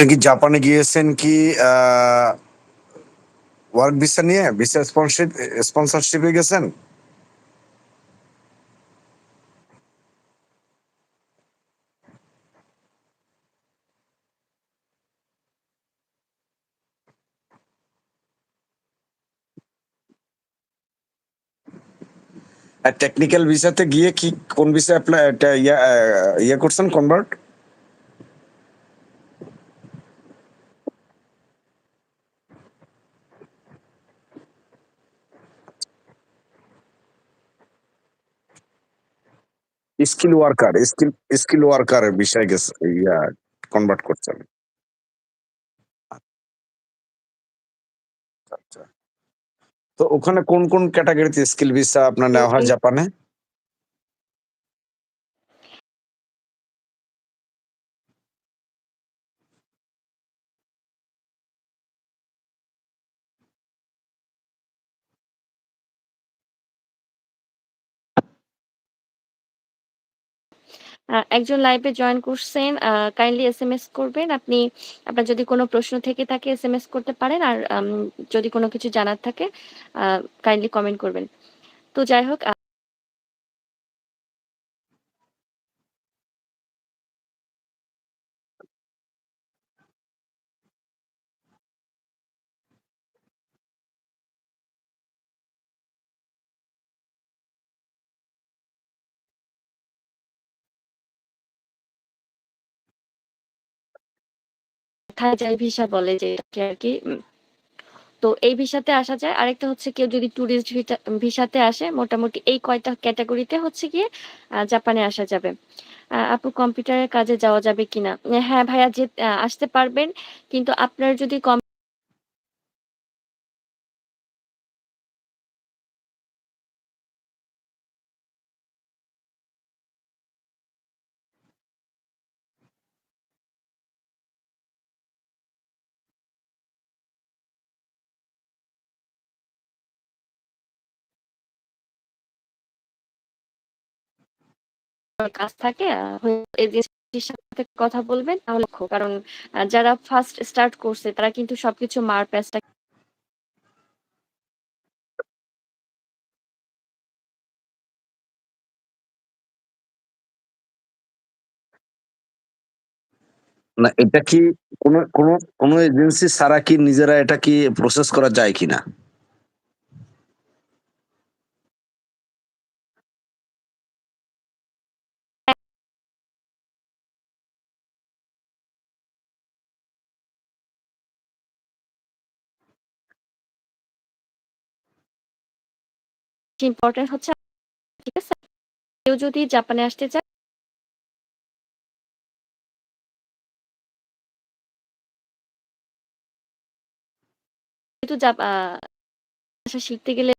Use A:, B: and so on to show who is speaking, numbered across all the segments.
A: আপনি কি জাপানে গিয়েছেন কি ওয়ার্ক ভিসা নিয়ে? ভিসা স্পন্সরশিপ স্পন্সরশিপে গেছেন? টেকনিক্যাল ভিসাতে গিয়ে কি, কোন ভিসা অ্যাপ্লাই ইয়া করছেন convert skill worker skill skill ওয়ার্কারের বিষয় গেছে ইয়া কনভার্ট করছেন আচ্ছা। তো ওখানে কোন কোন ক্যাটাগরিতে স্কিল ভিসা আপনার নেওয়া হয়? জাপানে?
B: একজন লাইভে জয়েন করছেন। কাইন্ডলি এস এম এস করবেন। আপনি, আপনার যদি কোনো প্রশ্ন থেকে থাকে এস এম এস করতে পারেন। আর যদি কোনো কিছু জানার থাকে কাইন্ডলি কমেন্ট করবেন। তো যাই হোক থাই যাই ভিসা বলে যেটাকে আর কি তো এই ভিসাতে আসা যায়। আরেকটা হচ্ছে কেউ যদি টুরিস্ট ভিটা ভিসাতে আসে মোটামুটি এই কয়টা ক্যাটাগরিতে হচ্ছে গিয়ে জাপানে আসা যাবে। আপু কম্পিউটারের কাজে যাওয়া যাবে কিনা? হ্যাঁ, ভাইয়া যে আসতে পারবেন। কিন্তু আপনার যদি কাজ থাকে এজেন্সির সাথে কথা বলবেন, তাহলে কারণ যারা ফার্স্ট স্টার্ট করছে, তারা কিন্তু সবকিছু মার
A: না, এটা কি কোন কোন কোন এজেন্সি ছাড়া কি নিজেরা এটা কি প্রসেস করা যায় কিনা?
B: ইম্পোর্টেন্ট হচ্ছে ঠিক আছে? কেউ যদি জাপানে আসতে চায় যেহেতু ভাষা শিখতে গেলে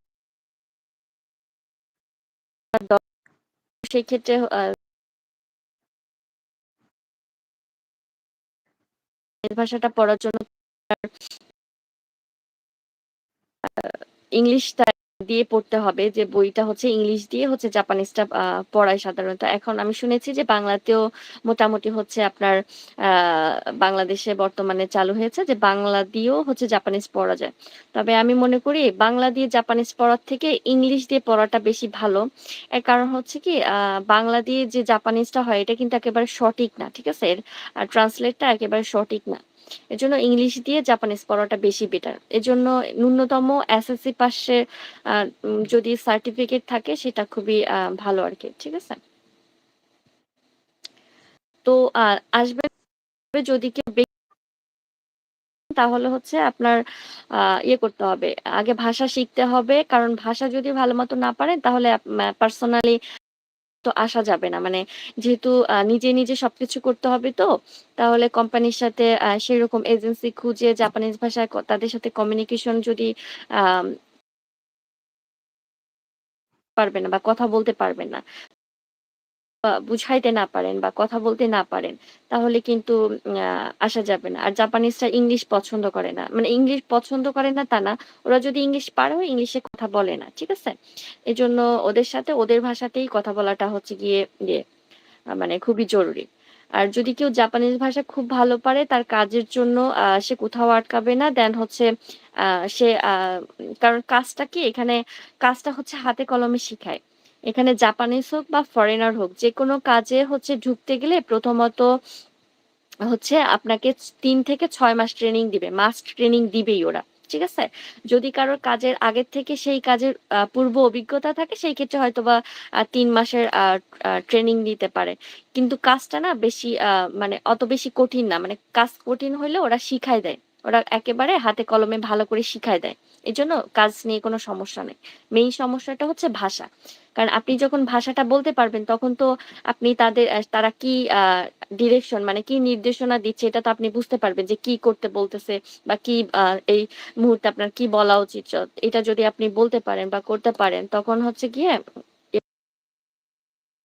B: সেই ক্ষেত্রে ভাষাটা পড়ার জন্য আ ইংলিশটা দিয়ে পড়তে হবে যে বইটা হচ্ছে ইংলিশ দিয়ে হচ্ছে জাপানিজটা পড়ায় সাধারণত। এখন আমি শুনেছি যে বাংলাতেও মোটামুটি হচ্ছে আপনার বাংলাদেশে বর্তমানে চালু হয়েছে যে বাংলা দিয়েও হচ্ছে জাপানিজ পড়া যায়। তবে আমি মনে করি বাংলা দিয়ে জাপানিজ পড়ার থেকে ইংলিশ দিয়ে পড়াটা বেশি ভালো। এর কারণ হচ্ছে কি বাংলা দিয়ে যে জাপানিজটা হয়, এটা কিন্তু একেবারে সঠিক না। ঠিক আছে? এর ট্রান্সলেটটা একেবারে সঠিক না। এজন্য ইংলিশ দিয়ে জাপানিজ পড়াটা বেশি বেটার। এজন্য ন্যূনতম এসএসসি উম, যদি সার্টিফিকেট থাকে সেটা খুবই ভালো আরকি। ঠিক আছে? তো, আ আসবেন যদি কেউ তাহলে হচ্ছে আপনার ইয়ে করতে হবে। আগে ভাষা শিখতে হবে। কারণ ভাষা যদি ভালো মতো না পারেন তাহলে পার্সোনালি তো আসা যাবে না। মানে যেহেতু নিজে, নিজে সবকিছু করতে হবে তো। তাহলে কোম্পানির সাথে সেরকম এজেন্সি খুঁজে জাপানিজ ভাষায় তাদের সাথে কমিউনিকেশন যদি পারবে না বা কথা বলতে পারবে না। বুঝাইতে না পারেন বা কথা বলতে না পারেন, তাহলে কিন্তু আসা যাবে না। আর জাপানিজরা ইংলিশ পছন্দ করে না। মানে ইংলিশ পছন্দ করে না তা না। ওরা যদি ইংলিশ পারেও ইংলিশে কথা বলে না। ঠিক আছে? এজন্য ওদের সাথে ওদের ভাষাতেই কথা বলাটা হচ্ছে গিয়ে ইয়ে মানে খুবই জরুরি। আর যদি কেউ জাপানিজ ভাষা খুব ভালো পারে তার কাজের জন্য সে কোথাও আটকাবে না। দেন হচ্ছে সে কারণ কাজটা কি এখানে কাজটা হচ্ছে হাতে কলমে শিখায়। এখানে জাপানিজ হোক বা ফরেনার হোক যেকোনো কাজে হচ্ছে ঢুকতে গেলে প্রথমত হচ্ছে আপনাকে তিন থেকে ছয় মাস ট্রেনিং দিবে। মাস্ট ট্রেনিং দিবেই ওরা। ঠিক আছে? যদি কারোর কাজের আগের থেকে সেই কাজের পূর্ব অভিজ্ঞতা থাকে, সেই ক্ষেত্রে হয়তোবা, আ ৩ মাসের ট্রেনিং দিতে পারে। কিন্তু কাজটা না বেশি মানে অত বেশি কঠিন না। মানে কাজ কঠিন হইলেও ওরা শিখায় দেয়। ওরা একেবারে হাতে কলমে ভালো করে শিখায় দেয়। এজন্য কাজ নিয়ে কোনো সমস্যা নেই। মেইন সমস্যাটা হচ্ছে ভাষা। কারণ আপনি যখন ভাষাটা বলতে পারবেন, তখন তো আপনি তাদের তারা কি ডিরেকশন মানে কি নির্দেশনা দিচ্ছে এটা তো আপনি বুঝতে পারবেন যে কি করতে বলতেছে বা কি এই মুহূর্তে আপনার কি বলা উচিত। এটা যদি আপনি বলতে পারেন বা করতে পারেন, তখন হচ্ছে গিয়ে